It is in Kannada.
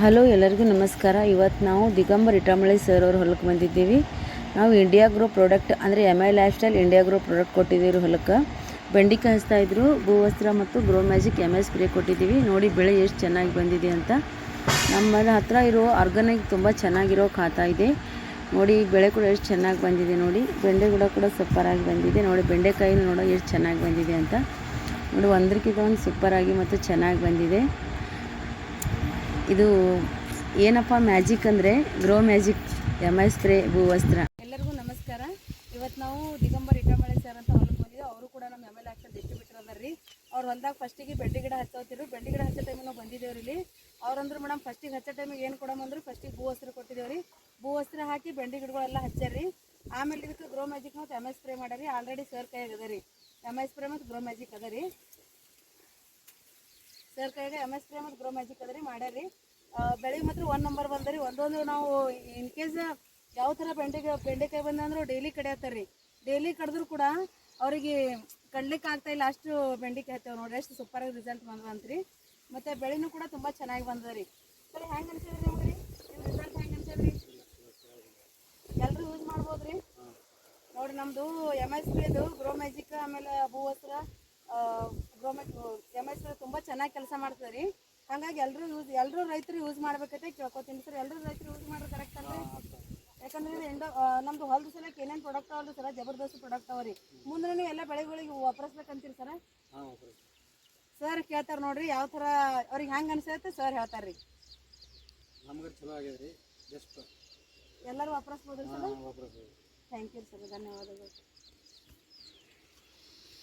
ಹಲೋ, ಎಲ್ಲರಿಗೂ ನಮಸ್ಕಾರ. ಇವತ್ತು ನಾವು ದಿಗಂಬರ್ ಇಟಾಮಳಿ ಸರ್ ಅವ್ರ ಹೊಲಕ್ಕೆ ಬಂದಿದ್ದೀವಿ. ನಾವು ಇಂಡಿಯಾ ಗ್ರೋ ಪ್ರಾಡಕ್ಟ್ ಅಂದರೆ M I lifestyle India grow product ಕೊಟ್ಟಿದ್ದೀವಿ ಹೊಲಕ್ಕೆ. ಬೆಂಡಿಕಾಯಿ ಹಚ್ತಾ ಇದ್ರು ಭೂವಸ್ತ್ರ ಮತ್ತು grow magic M I spray ಕೊಟ್ಟಿದ್ದೀವಿ. ನೋಡಿ, ಬೆಳೆ ಎಷ್ಟು ಚೆನ್ನಾಗಿ ಬಂದಿದೆ ಅಂತ. ನಮ್ಮ ಹತ್ರ ಇರೋ ಆರ್ಗಾನಿಕ್ ತುಂಬ ಚೆನ್ನಾಗಿರೋ ಖಾತಾ ಇದೆ. ನೋಡಿ, ಬೆಳೆ ಕೂಡ ಎಷ್ಟು ಚೆನ್ನಾಗಿ ಬಂದಿದೆ ನೋಡಿ. ಬೆಂಡೆ ಕೂಡ ಕೂಡ ಸೂಪರಾಗಿ ಬಂದಿದೆ. ನೋಡಿ, ಬೆಂಡೆಕಾಯಿನೂ ನೋಡೋ ಎಷ್ಟು ಚೆನ್ನಾಗಿ ಬಂದಿದೆ ಅಂತ. ನೋಡಿ ಒಂದಕ್ಕಿಂತ ಒಂದು ಸೂಪರಾಗಿ ಮತ್ತು ಚೆನ್ನಾಗಿ ಬಂದಿದೆ. ಇದು ಏನಪ್ಪ ಮ್ಯಾಜಿಕ್ ಅಂದರೆ grow magic M I spray, ಭೂವಸ್ತ್ರ. ಎಲ್ಲರಿಗೂ ನಮಸ್ಕಾರ. ಇವತ್ತು ನಾವು ದಿಗಂಬರ್ ಇಟಮಳೆ ಸರ್ ಅಂತ ಹೊಲಕ್ಕೆ ಬಂದಿದ್ದೀವಿ ಅವರು ಕೂಡ ನಮ್ಮ ಎಂ ಎಲ್ ಆಕ್ಷನ್ ಡಿಸ್ಟ್ರಿಬ್ಯೂಟರ್ ಅದಾರ ರೀ ಅವ್ರು ಹೊಲ್ದಾಗ ಫಸ್ಟಿಗೆ ಬೆಂಡೆ ಗಿಡ ಹಚ್ಚೋತಿರು ಬೆಂಡೆ ಗಿಡ ಹಚ್ಚೋ ಟೈಮಿಗೆ ನಾವು ಬಂದಿದ್ದೇವೆ ರೀ ಅವ್ರಂದ್ರೆ ಮೇಡಮ್ ಫಸ್ಟಿಗೆ ಹಚ್ಚೋ ಟೈಮಿಗೆ ಏನು ಕೊಡಮಂದ್ರೆ ಫಸ್ಟಿಗೆ ಭೂ ವಸ್ತ್ರ ಕೊಟ್ಟಿದ್ದೇವೆ ರೀ ಭೂ ವಸ್ತ್ರ ಹಾಕಿ ಬೆಂಡಿ ಗಿಡಗಳೆಲ್ಲ ಹಚ್ಚಾರಿ ಆಮೇಲೆ ಇದಕ್ಕೆ ಗ್ರೋ ಮ್ಯಾಜಿಕ್ ಮತ್ತು ಎಂ ಐ ಸ್ಪ್ರೇ ಮಾಡ್ಯಾರಿ ಆಲ್ರೆಡಿ ಸರ್ ಕೈಯಾಗ ಅದ ರೀ ಎಂ ಐ ಸ್ಪ್ರೇ ಮತ್ತು ಗ್ರೋ ಮ್ಯಾಜಿಕ್ ಅದ ರೀ ಸರ್ ಕೈಗೆ ಎಂ ಎಸ್ ಪಿ ಮತ್ತು ಗ್ರೋ ಮ್ಯಾಜಿಕ್ ಅದ ರೀ ಮಾಡ್ಯಾರಿ ಬೆಳಿಗ್ಗೆ ಮಾತ್ರ ಒನ್ ನಂಬರ್ ಬಂದರಿ. ಒಂದೊಂದು ನಾವು ಇನ್ ಕೇಸ್ ಯಾವ ಥರ ಬೆಂಡೆಕಾಯಿ ಬೆಂಡೆಕಾಯಿ ಬಂದಂದ್ರೆ ಡೈಲಿ ಕಡಿಯತ್ತಾರ ರೀ ಡೈಲಿ ಕಡಿದ್ರು ಕೂಡ ಅವರಿಗೆ ಕಡ್ಲಿಕ್ಕೆ ಆಗ್ತಾ ಇಲ್ಲ, ಅಷ್ಟು ಬೆಂಡೆಕಾಯಿ ಹತ್ತೇವೆ ನೋಡ್ರಿ. ಅಷ್ಟು ಸೂಪರಾಗಿ ರಿಸಲ್ಟ್ ಬಂದ್ವಂತ್ರಿ ಮತ್ತು ಬೆಳೆನೂ ಕೂಡ ತುಂಬ ಚೆನ್ನಾಗಿ ಬಂದದ ರೀ ಸರಿ ಹೆಂಗೆ ಅನ್ಸಿದ್ರಿ ನಿಮ್ಗೆ ರೀ? ರಿಸಲ್ಟ್ ಹೆಂಗೆ ಅನ್ಸದ್ರಿ ಎಲ್ಲರೂ ಯೂಸ್ ಮಾಡ್ಬೋದು ರೀ ನೋಡ್ರಿ ನಮ್ಮದು ಎಂ ಎಸ್ ಪಿದು ಗ್ರೋ ಮ್ಯಾಜಿಕ್ ಆಮೇಲೆ ಭೂವಸ್ತ್ರ ಗ್ರೋ ಎಂ ಎಸ್ ತುಂಬಾ ಚೆನ್ನಾಗಿ ಕೆಲಸ ಮಾಡ್ತದೆ ರೀ. ಹಾಗಾಗಿ ಎಲ್ಲರೂ ಯೂಸ್ ಎಲ್ಲರೂ ರೈತರು ಯೂಸ್ ಮಾಡ್ಬೇಕೈತೆ ಕೇಳ್ಕೊತೀನಿ ಸರ್. ಎಲ್ಲರೂ ರೈತರು ಯೂಸ್ ಮಾಡ್ರಿ ಕರೆಕ್ಟ್ ಅಂದ್ರೆ ಯಾಕಂದ್ರೆ ಇದು ಎಂಡೋ ನಮ್ದು ಹೊಲದ ಸಲಕ್ಕೆ ಏನೇನು ಪ್ರಾಡಕ್ಟ್ ಅವಲ್ರಿ ಸರ ಜಬರ್ದಸ್ತ್ ಪ್ರಾಡಕ್ಟ್ ಅವ ರೀ. ಮುಂದೆ ನೀವು ಎಲ್ಲ ಬೆಳೆಗಳಿಗೆ ವಾಪರಿಸ್ಬೇಕಂತೀರಿ ಸರ? ಸರ್ ಕೇಳ್ತಾರೆ ನೋಡ್ರಿ ಯಾವ ಥರ ಅವ್ರಿಗೆ ಹೆಂಗೆ ಅನ್ಸತ್ತೆ ಸರ್ ಹೇಳ್ತಾರೆ ರೀ. ನಮ್ಗೆ ಚಲೋ ಆಗ್ಯದ ರೀ ಜಸ್ಟ್ ಎಲ್ಲರೂ ವಾಪರಿಸ್ಬೋದು ಸರ್? ಥ್ಯಾಂಕ್ ಯು ಸರ್ ಧನ್ಯವಾದಗಳು.